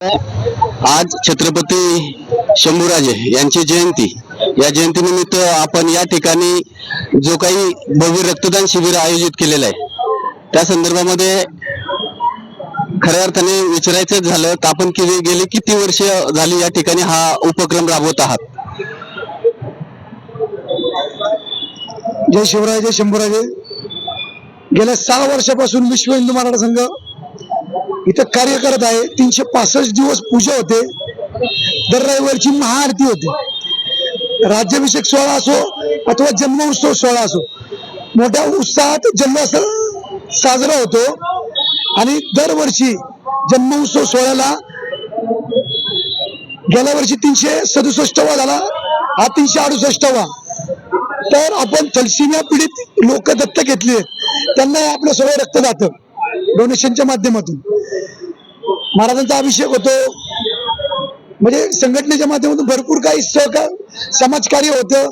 आज छत्रपती शंभूराजे यांची जयंती. या जयंतीनिमित्त आपण या ठिकाणी जो काही भव्य रक्तदान शिबिर आयोजित केलेलं आहे त्या संदर्भामध्ये खऱ्या अर्थाने विचारायचं झालं तर आपण किती गेले किती वर्ष झाली या ठिकाणी हा उपक्रम राबवत आहात? जय शिवराय जय शंभूराजे. गेल्या सहा वर्षापासून विश्व हिंदू मराठा संघ इथं कार्य करत आहे. तीनशे पासष्ट दिवस पूजा होते. दर रविवारची महाआरती होते. राज्याभिषेक सोहळा असो अथवा जन्मोत्सव सोहळा असो मोठ्या उत्साहात जल्लोष साजरा होतो. आणि दरवर्षी जन्मोत्सव सोहळ्याला गेल्या वर्षी तीनशे सदुसष्टवा झाला. हा तीनशे अडुसष्टवा. तर आपण थलसिमिया पीडित लोक दत्तक घेतली आहेत त्यांना आपलं सगळं रक्त जातं डोनेशनच्या माध्यमातून. महाराजांचा अभिषेक होतो. म्हणजे संघटनेच्या माध्यमातून भरपूर काही सहकार समाजकार्य होतं.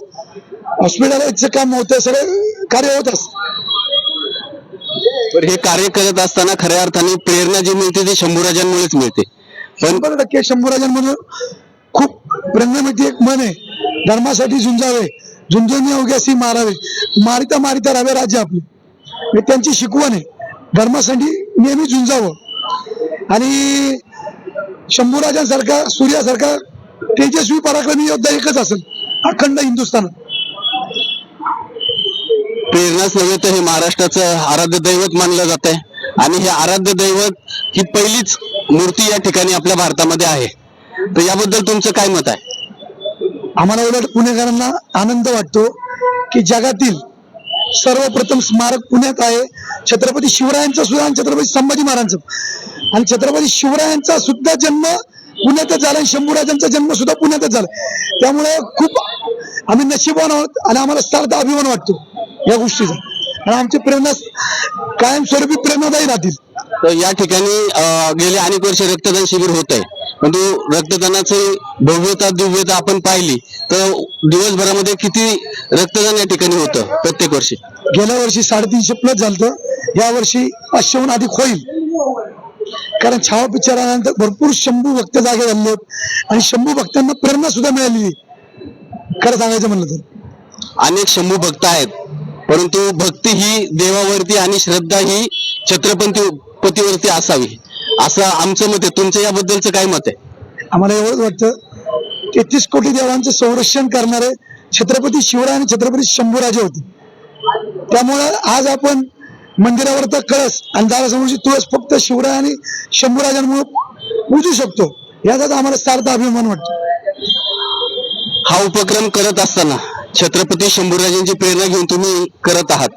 हॉस्पिटलचं काम होतं सगळं कार्य होत असतं. हे कार्य करत असताना खऱ्या अर्थाने प्रेरणा जी मिळते ती शंभूराजांमुळेच मिळते. शंभर टक्के शंभूराजांमधून खूप प्रेरणामिती एक मन आहे. धर्मासाठी झुंजावे झुंजून अवघ्यासी मारावे. मारिता मारिता राहावे राज्य आपले. हे त्यांची शिकवण आहे. धर्मासाठी नेहमी झुंजावं. आणि शंभूराजांसारखा सूर्यासारखा तेजस्वी पराक्रमी योद्धा एकच असेल अखंड हिंदुस्थानात प्रेरणाच नव्हे तर हे महाराष्ट्राचं आराध्य दैवत मानलं जात आहे आणि हे आराध्य दैवत ही पहिलीच मूर्ती या ठिकाणी आपल्या भारतामध्ये आहे. तर याबद्दल तुमचं काय मत आहे? आम्हाला उलट पुणेकरांना आनंद वाटतो की जगातील सर्वप्रथम स्मारक पुण्यात आहे. छत्रपती शिवरायांचं सुद्धा आणि छत्रपती संभाजी महाराजांचं. आणि छत्रपती शिवरायांचा सुद्धा जन्म पुण्यातच झाला आणि शंभूराजांचा जन्म सुद्धा पुण्यातच झाला. त्यामुळे खूप आम्ही नशीबवान आहोत आणि आम्हाला सार्थ अभिमान वाटतो या गोष्टीचा. आणि आमची प्रेरणा कायमस्वरूपी प्रेरणादायी राहतील. तर या ठिकाणी गेले अनेक वर्ष रक्तदान शिबिर होत आहे परंतु रक्तदानाची भव्यता दिव्यता आपण पाहिली तर दिवसभरामध्ये किती रक्तदान या ठिकाणी होतं प्रत्येक वर्षी? गेल्या वर्षी साडेतीनशे प्लस झालं या वर्षी पाचशेहून अधिक होईल. कारण छावा पिक्चर आल्यानंतर भरपूर शंभू भक्त जागे झाले आणि शंभू भक्तांना प्रेरणा सुद्धा मिळालेली आहे. खरं सांगायचं म्हणलं तर. अनेक शंभू भक्त आहेत. परंतु भक्ती ही देवावरती आणि श्रद्धा ही छत्रपती पतीवरती असावी. असं आमचं मत आहे. तुमचं याबद्दलचं काय मत आहे? आम्हाला एवढंच वाटतं तेहतीस कोटी देवांचं संरक्षण करणारे छत्रपती शिवराय आणि छत्रपती शंभूराजे होते. त्यामुळं आज आपण मंदिरावर तर कळस आणि दारासमोरची तुळस फक्त शिवराय आणि शंभूराजांमुळे पूजू शकतो. याचाच आम्हाला सार्थ अभिमान वाटतो. हा उपक्रम करत असताना छत्रपती शंभूराजांची प्रेरणा घेऊन तुम्ही करत आहात.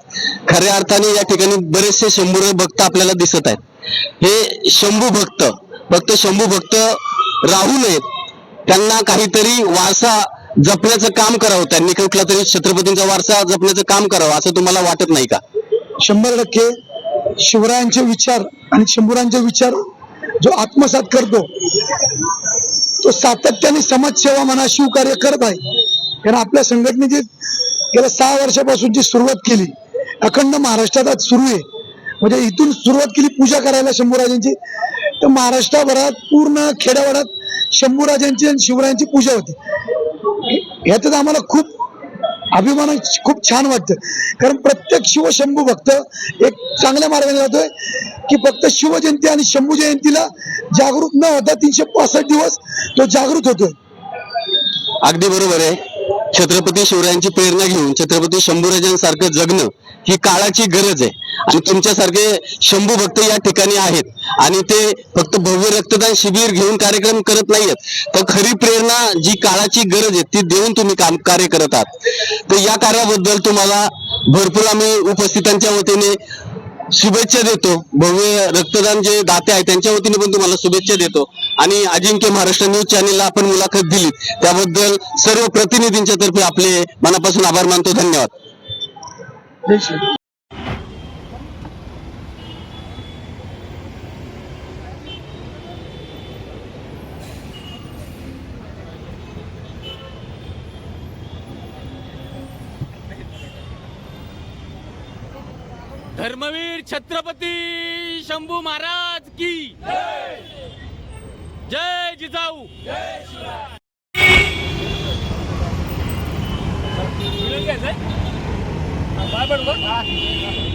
खऱ्या अर्थाने या ठिकाणी बरेचसे शंभूर भक्त आपल्याला दिसत आहेत. हे शंभू भक्त फक्त शंभू भक्त राहू नयेत. त्यांना काहीतरी वारसा जपण्याचं काम करावं त्यांनी कुठला तरी छत्रपतींचा वारसा जपण्याचं काम करावं असं तुम्हाला वाटत नाही का? शंभर टक्के शिवरायांचे विचार आणि शंभूरांचे विचार जो आत्मसात करतो तो सातत्याने समाजसेवा म्हणा शिवकार्य करत आहे. कारण आपल्या संघटनेची गेल्या सहा वर्षापासून जी सुरुवात केली अखंड महाराष्ट्रात आज सुरू आहे. म्हणजे इथून सुरुवात केली पूजा करायला शंभूराजांची. तर महाराष्ट्रभरात पूर्ण खेड्यावाड्यात शंभूराजांची आणि शिवरायांची पूजा होती. याच्यात आम्हाला खूप अभिमान खूप छान वाटतं. कारण प्रत्येक शिवशंभू भक्त एक चांगल्या मार्गाने जातोय की फक्त शिवजयंती आणि शंभू जयंतीला जागृत न होता तीनशे पासष्ट दिवस तो जागृत होतोय. अगदी बरोबर आहे. छत्रपती शिवरायांची प्रेरणा घेऊन छत्रपती शंभूराजांसारखं जगणं ही काळाची गरज आहे. आणि तुमच्यासारखे शंभू भक्त या ठिकाणी आहेत. आणि ते फक्त भव्य रक्तदान शिबिर घेऊन कार्यक्रम करत नाहीयेत. तर खरी प्रेरणा जी काळाची गरज आहे ती देऊन तुम्ही काम कार्य करत आहात. तर या कार्याबद्दल तुम्हाला भरपूर आम्ही उपस्थितांच्या वतीने शुभेच्छा देतो. भव्य रक्तदान जे दाते आहेत त्यांच्या वतीने पण तुम्हाला शुभेच्छा देतो. आणि अजिंक्य महाराष्ट्र न्यूज चॅनेलला आपण मुलाखत दिली. त्याबद्दल सर्व प्रतिनिधींच्या तर्फे आपले मनापासून आभार मानतो. धन्यवाद. धर्मवीर छत्रपती शंभू महाराज की जय जिजाऊ. बाय.